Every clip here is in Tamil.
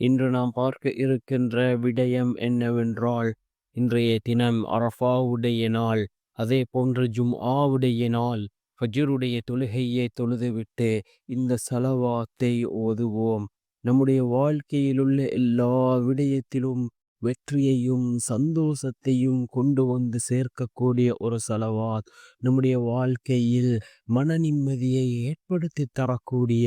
இன்று நாம் பார்க்க இருக்கின்ற விடயம் என்னவென்றால் இன்றைய தினம் அரஃபாவுடைய நாள். அதே போன்று ஜும் ஆவுடைய நாள். ஃபஜருடைய தொழுகையை தொழுதுவிட்டு இந்த சலவாத்தை ஓதுவோம். நம்முடைய வாழ்க்கையிலுள்ள எல்லா விடயத்திலும் வெற்றியையும் சந்தோஷத்தையும் கொண்டு வந்து சேர்க்கக்கூடிய ஒரு செலவாத் நம்முடைய வாழ்க்கையில் மன நிம்மதியை ஏற்படுத்தி தரக்கூடிய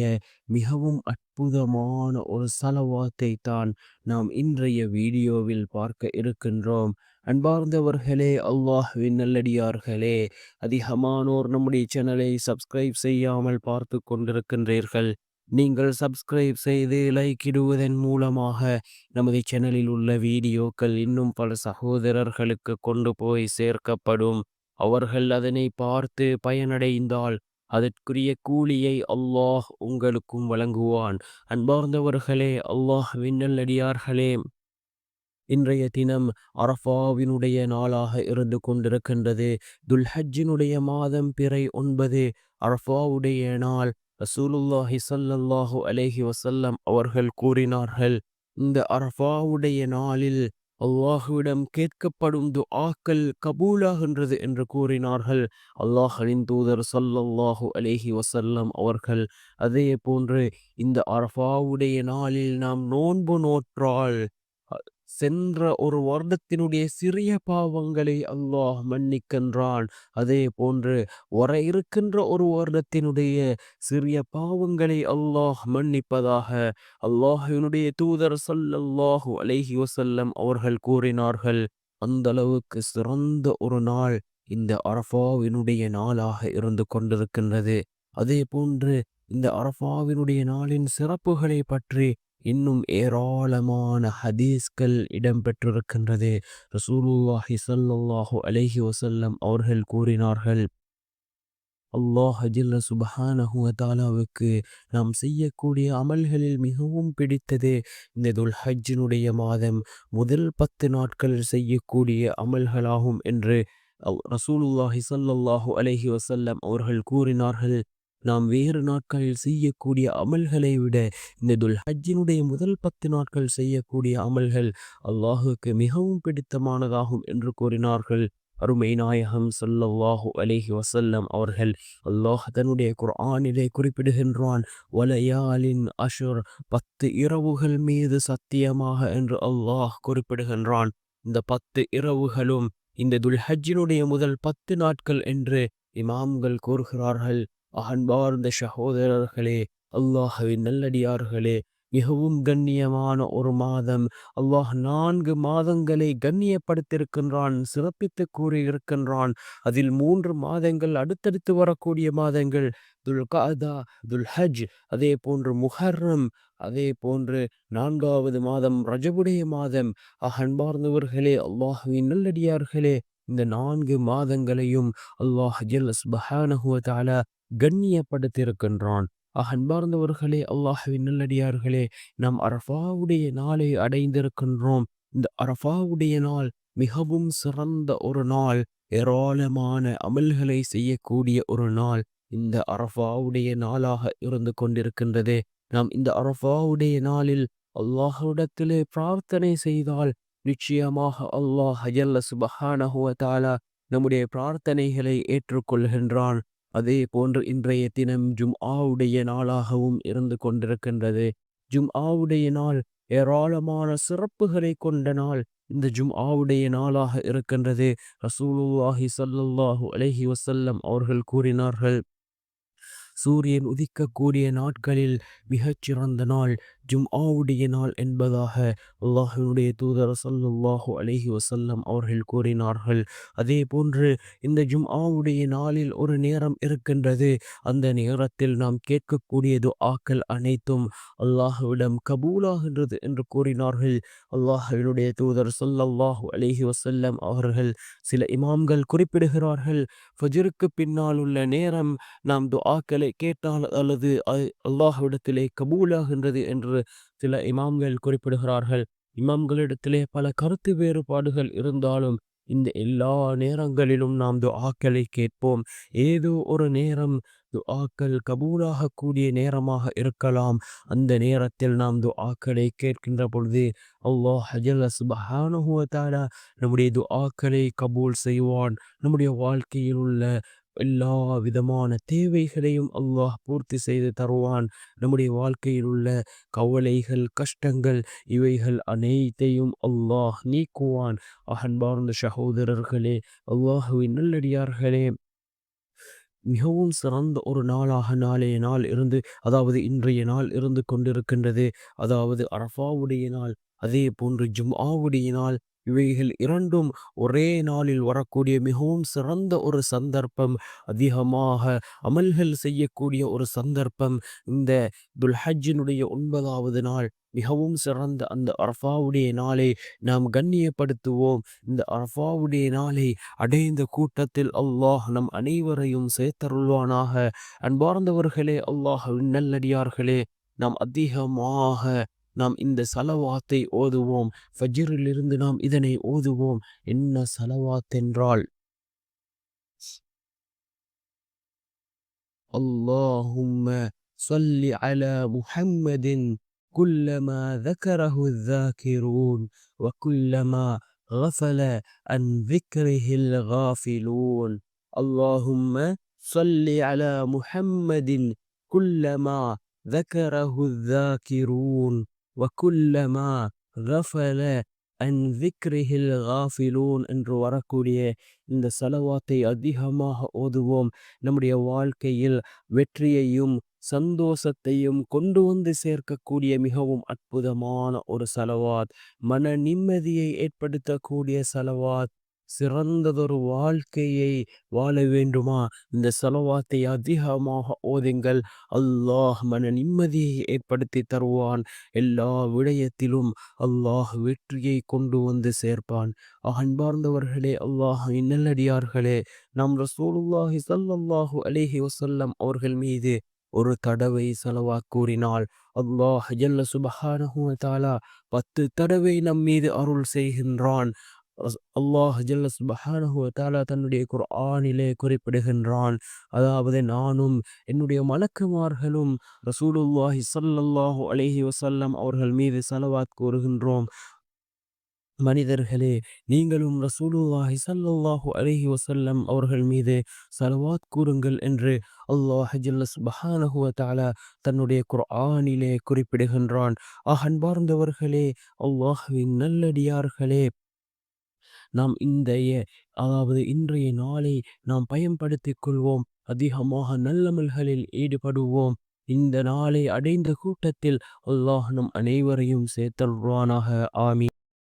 மிகவும் அற்புதமான ஒரு செலவாத்தை தான் நாம் இன்றைய வீடியோவில் பார்க்க இருக்கின்றோம். அன்பார்ந்தவர்களே அல்லாஹ்வின் நல்லடியார்களே அதிகமானோர் நம்முடைய சேனலை சப்ஸ்கிரைப் செய்யாமல் பார்த்து கொண்டிருக்கின்றீர்கள். நீங்கள் சப்ஸ்கிரைப் செய்து லைக் இடுவதன் மூலமாக நமது சேனலில் உள்ள வீடியோக்கள் இன்னும் பல சகோதரர்களுக்கு கொண்டு போய் சேர்க்கப்படும். அவர்கள் அதனை பார்த்து பயனடைந்தால் அதற்குரிய கூலியை அல்லாஹ் உங்களுக்கும் வழங்குவான். அன்பார்ந்தவர்களே அல்லாஹ் விண்ணல்லடியார்களே இன்றைய தினம் அரஃபாவினுடைய நாளாக இருந்து கொண்டிருக்கின்றது. துல்ஹஜ்ஜினுடைய மாதம் பிறை ஒன்பது அரஃபாவுடைய நாள் ரசூலுல்லாஹி சல்லல்லாஹு அலேஹி வசல்லம் அவர்கள் கூறினார்கள் இந்த அரஃபாவுடைய நாளில் அல்லாஹுவிடம் கேட்கப்படும் துஆக்கள் கபூலாகின்றது என்று கூறினார்கள். அல்லாஹலின் தூதர் சல்லல்லாஹு அலேஹி வசல்லம் அவர்கள் அதே போன்று இந்த அரஃபாவுடைய நாளில் நாம் நோன்பு நோற்றால் சென்ற ஒரு வருடத்தினுடைய சிறிய பாவங்களை அல்லாஹ் மன்னிக்கின்றான். அதே போன்று வர இருக்கின்ற ஒரு வருடத்தினுடைய சிறிய பாவங்களை அல்லாஹ் மன்னிப்பதாக அல்லாஹினுடைய தூதர் சல்லல்லாஹு அலைஹி வசல்லம் அவர்கள் கூறினார்கள். அந்த அளவுக்கு சிறந்த ஒரு நாள் இந்த அரஃபாவினுடைய நாளாக இருந்து கொண்டிருக்கின்றது. அதே போன்று இந்த அரஃபாவினுடைய நாளின் சிறப்புகளை பற்றி இன்னும் ஏராளமான ஹதீஸ்கள் இடம்பெற்றிருக்கின்றது. ரசூலுல்லாஹி சல்லாஹு அலஹி வசல்லம் அவர்கள் கூறினார்கள் அல்லாஹ் அஜில்ல சுபஹானஹுவதாலாவுக்கு நாம் செய்யக்கூடிய அமல்களில் மிகவும் பிடித்தது இந்த துல் ஹஜ்ஜினுடைய மாதம். முதல் பத்து நாட்கள் செய்யக்கூடிய அமல்களாகும் என்று ரசூலுல்லாஹி சல்லாஹு அலஹி வசல்லம் அவர்கள் கூறினார்கள். நாம் வேறு நாட்களில் செய்யக்கூடிய அமல்களை விட இந்த துல் ஹஜ்ஜினுடைய முதல் பத்து நாட்கள் செய்யக்கூடிய அமல்கள் அல்லாஹுக்கு மிகவும் பிடித்தமானதாகும் என்று கூறினார்கள். அருமை நாயகம் சொல்லல்லாஹு அலேஹி வசல்லம் அவர்கள் அல்லாஹ் தன்னுடைய குர்ஆனிலே குறிப்பிடுகின்றான் வலையாலின் அஷுர் பத்து இரவுகள் மீது சத்தியமாக என்று அல்லாஹ் குறிப்பிடுகின்றான். இந்த பத்து இரவுகளும் இந்த துல்ஹஜ்ஜினுடைய முதல் பத்து நாட்கள் என்று இமாம்கள் கூறுகிறார்கள். அன்பார்ந்த சகோதரர்களே அல்லாஹவின் நல்லடியார்களே மிகவும் கண்ணியமான ஒரு மாதம். அல்லாஹ் நான்கு மாதங்களை கண்ணியப்படுத்தியிருக்கின்றான் சிறப்பித்து கூறியிருக்கின்றான். அதில் மூன்று மாதங்கள் அடுத்தடுத்து வரக்கூடிய மாதங்கள் துல் காதா துல் ஹஜ் அதே போன்று முஹர்ரம் அதே போன்று நான்காவது மாதம் ரஜபுடைய மாதம். அன்பார்ந்தவர்களே அல்லாஹுவின் நல்லடியார்களே இந்த நான்கு மாதங்களையும் அல்லாஹ் ஜல் சுபஹானஹுவ தாலா கண்ணியப்படுத்தியிருக்கின்றான். அன்பார்ந்தவர்களே அல்லாஹுவின் நல்லடியார்களே நாம் அரஃபாவுடைய நாளை அடைந்திருக்கின்றோம். இந்த அரஃபாவுடைய நாள் மிகவும் சிறந்த ஒரு நாள் ஏராளமான அமல்களை செய்யக்கூடிய ஒரு நாள். இந்த அரஃபாவுடைய நாளாக இருந்து கொண்டிருக்கின்றது. நாம் இந்த அரஃபாவுடைய நாளில் அல்லாஹுடத்திலே பிரார்த்தனை செய்தால் நிச்சயமாக அல்லாஹ் அஜல்ல சுபஹானஹுவ தாலா நம்முடைய பிரார்த்தனைகளை ஏற்றுக்கொள்கின்றான். அதே போன்று இன்றைய தினம் ஜும் ஆவுடைய நாளாகவும் இருந்து கொண்டிருக்கின்றது. ஜும் ஆவுடைய நாள் ஏராளமான சிறப்புகளை கொண்ட நாள். இந்த ஜும் ஆவுடைய நாளாக இருக்கின்றது. ரசூலுல்லாஹி சல்லுல்லாஹு அலஹி வசல்லம் அவர்கள் கூறினார்கள். சூரியன் உதிக்கக்கூடிய நாட்களில் மிகச்சிறந்த நாள். ஜும்ஆவுடைய நாள் என்பதாக அல்லாஹினுடைய தூதர் சல்லாஹு அலைஹி வசல்லம் அவர்கள் கூறினார்கள். அதே போன்று இந்த ஜும்ஆவுடைய நாளில் ஒரு நேரம் இருக்கின்றது. அந்த நேரத்தில் நாம் கேட்கக்கூடியது ஆக்கள் அனைத்தும் அல்லாஹுவிடம் கபூலாகின்றது என்று கூறினார்கள். அல்லாஹினுடைய தூதர் சொல்லல்லாஹு அலஹி வசல்லம் அவர்கள் சில இமாம்கள் குறிப்பிடுகிறார்கள் ஃபஜருக்கு பின்னால் உள்ள நேரம் நாம் துஆக்களை கேட்டால் அல்லது அல்லாஹ்விடத்திலே கபூலாகின்றது என்று சில இமாம்கள் குறிப்பிடுகிறார்கள். இமாம்களிடத்திலே பல கருத்து வேறுபாடுகள் இருந்தாலும் இந்த எல்லா நேரங்களிலும் நாம் துஆக்களை கேட்போம். ஏதோ ஒரு நேரம் துஆக்கள் கபூலாக கூடிய நேரமாக இருக்கலாம். அந்த நேரத்தில் நாம் துஆக்களை கேட்கின்ற பொழுது அல்லாஹ் ஹஜல்ல சுபஹானுஹுவ தாலா நம்முடைய துஆக்களை கபூல் செய்வான். நம்முடைய வாழ்க்கையில் உள்ள எல்லா விதமான தேவைகளையும் அல்லாஹ் பூர்த்தி செய்து தருவான். நம்முடைய வாழ்க்கையில் உள்ள கவலைகள் கஷ்டங்கள் இவைகள் அனைத்தையும் அல்லாஹ் நீக்குவான். அகன்பார்ந்த சகோதரர்களே அல்லாஹுவின் நல்லடியார்களே மிகவும் சிறந்த ஒரு நாளாக நாளைய நாள் இருந்து அதாவது இன்றைய நாள் இருந்து கொண்டிருக்கின்றது. அதாவது அரஃபாவுடைய நாள் அதே போன்று ஜும்ஆவுடைய நாள் இவைகள் இரண்டும் ஒரே நாளில் வரக்கூடிய மிகவும் சிறந்த ஒரு சந்தர்ப்பம். அதிகமாக அமல்கள் செய்யக்கூடிய ஒரு சந்தர்ப்பம். இந்த துல்ஹஜினுடைய ஒன்பதாவது நாள் மிகவும் சிறந்த அந்த அரஃபாவுடைய நாளை நாம் கண்ணியப்படுத்துவோம். இந்த அரஃபாவுடைய நாளை அடைந்த கூட்டத்தில் அல்லாஹ் நம் அனைவரையும் சேர்த்தருள்வானாக. அன்பார்ந்தவர்களே அல்லாஹ் நல்லடியார்களே நாம் அதிகமாக நாம் இந்த சலவாத்தை ஓதுவோம் ஃபஜ்ரிலிருந்து நாம் இதனை ஓதுவோம் என்ன சலவாத் என்றால் اللهم صل على محمد كلما ذكره الذاكرون وكلما غفل عن ذكره الغافلون اللهم صل على محمد كلما ذكره الذاكرون வக்குல்லமா கஃபல அன் விக்ரிஹில் காஃபிலூன் என்று வரக்கூடிய இந்த செலவாத்தை அதிகமாக ஓதுவோம். நம்முடைய வாழ்க்கையில் வெற்றியையும் சந்தோஷத்தையும் கொண்டு வந்து சேர்க்கக்கூடிய மிகவும் அற்புதமான ஒரு செலவாத் மன நிம்மதியை ஏற்படுத்தக்கூடிய செலவாத். சிறந்ததொரு வாழ்க்கையை வாழ வேண்டுமா? இந்த செலவாத்தை அதிகமாக ஓதுங்கள். அல்லாஹ் மன நிம்மதியை ஏற்படுத்தி தருவான். எல்லா விடயத்திலும் அல்லாஹ் வெற்றியை கொண்டு வந்து சேர்ப்பான். அன்பார்ந்தவர்களே அல்லாஹ் நல்லடியார்களே நம் ரசூலுல்லாஹி சல்லாஹூ அலிஹி வசல்லம் அவர்கள் மீது ஒரு தடவை செலவா கூறினால் அல்லாஹ் ஜல்ல சுபஹானஹு தாலா பத்து தடவை நம் மீது அருள் செய்கின்றான். அல்லாஹ் ஜல்ல சுபஹானஹு தாலா தன்னுடைய குர்ஆனிலே குறிப்பிடுகின்றான். அதாவது நானும் என்னுடைய மலக்குமார்களும் ரசூலுல்லாஹி சல்லல்லாஹு அலைஹி வசல்லம் அவர்கள் மீது சலவாத் கூறுகின்றோம். மனிதர்களே நீங்களும் ரசூலுல்லாஹி சல்லாஹு அலஹி வசல்லம் அவர்கள் மீது சலவாத் கூறுங்கள் என்று அல்லாஹ் ஜல்ல தாலா தன்னுடைய குர்ஆனிலே குறிப்பிடுகின்றான். அஹன்பார்ந்தவர்களே அல்லாஹுவின் நல்லடியார்களே நாம் இந்த அதாவது இன்றைய நாளை நாம் பயன்படுத்திக் கொள்வோம். அதிகமாக நல்லமல்களில் ஈடுபடுவோம். இந்த நாளை அடைந்த கூட்டத்தில் அல்லாஹ் நம் அனைவரையும் சேர்த்தல்வானாக ஆமி